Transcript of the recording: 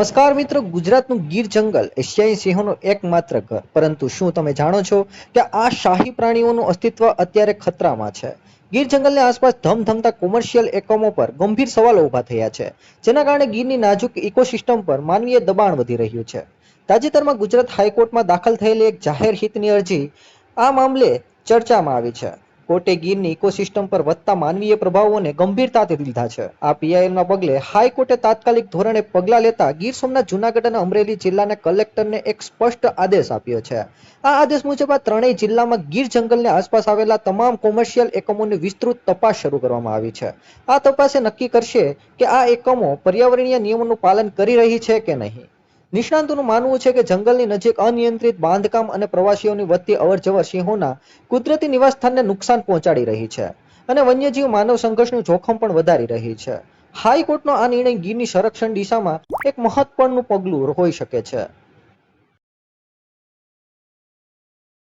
નમસ્કાર મિત્રો, ગુજરાતનું ગીર જંગલ એશિયાઈ સિંહોનું એકમાત્ર ઘર. પરંતુ શું તમે જાણો છો કે આ શાહી પ્રાણીઓનું અસ્તિત્વ અત્યારે ખતરામાં છે? ગીર જંગલની આસપાસ ધમધમતા કોમર્શિયલ એકમો પર ગંભીર સવાલો ઊભા થયા છે, જેના કારણે ગીરની નાજુક ઇકોસિસ્ટમ પર માનવીય દબાણ વધી રહ્યું છે. તાજેતરમાં ગુજરાત હાઈકોર્ટમાં દાખલ થયેલી એક જાહેર હિતની અરજી આ મામલે ચર્ચામાં આવી છે. કોર્ટે ગીરની ઇકોસિસ્ટમ પર વધતા માનવીય પ્રભાવોને ગંભીરતાથી લીધા છે. આ પીઆઈએલના પગલે હાઈકોર્ટે તાત્કાલિક ધોરણે પગલાં લેતા ગીર સોમનાથ, જુનાગઢ અને અમરેલી જિલ્લાના કલેક્ટરને એક સ્પષ્ટ આદેશ આપ્યો છે. આ આદેશ મુજબ આ ત્રણેય જિલ્લામાં ગીર જંગલની આસપાસ આવેલા તમામ કોમર્શિયલ એકમોની વિસ્તૃત તપાસ શરૂ કરવામાં આવી છે. આ તપાસે નક્કી કરશે કે આ એકમો પર્યાવરણીય નિયમોનું પાલન કરી રહી છે કે નહીં. નિષ્ણાંતોનું માનવું છે કે જંગલની નજીક અનિયંત્રિત બાંધકામ અને પ્રવાસીઓની વધતી અવરજવર સિંહોના કુદરતી નિવાસસ્થાનને નુકસાન પહોંચાડી રહી છે અને વન્યજીવ માનવ સંઘર્ષનું જોખમ પણ વધારી રહી છે. હાઈકોર્ટનો આ નિર્ણય ગીરની સંરક્ષણ દિશામાં એક મહત્વપૂર્ણ પગલું હોઈ શકે છે.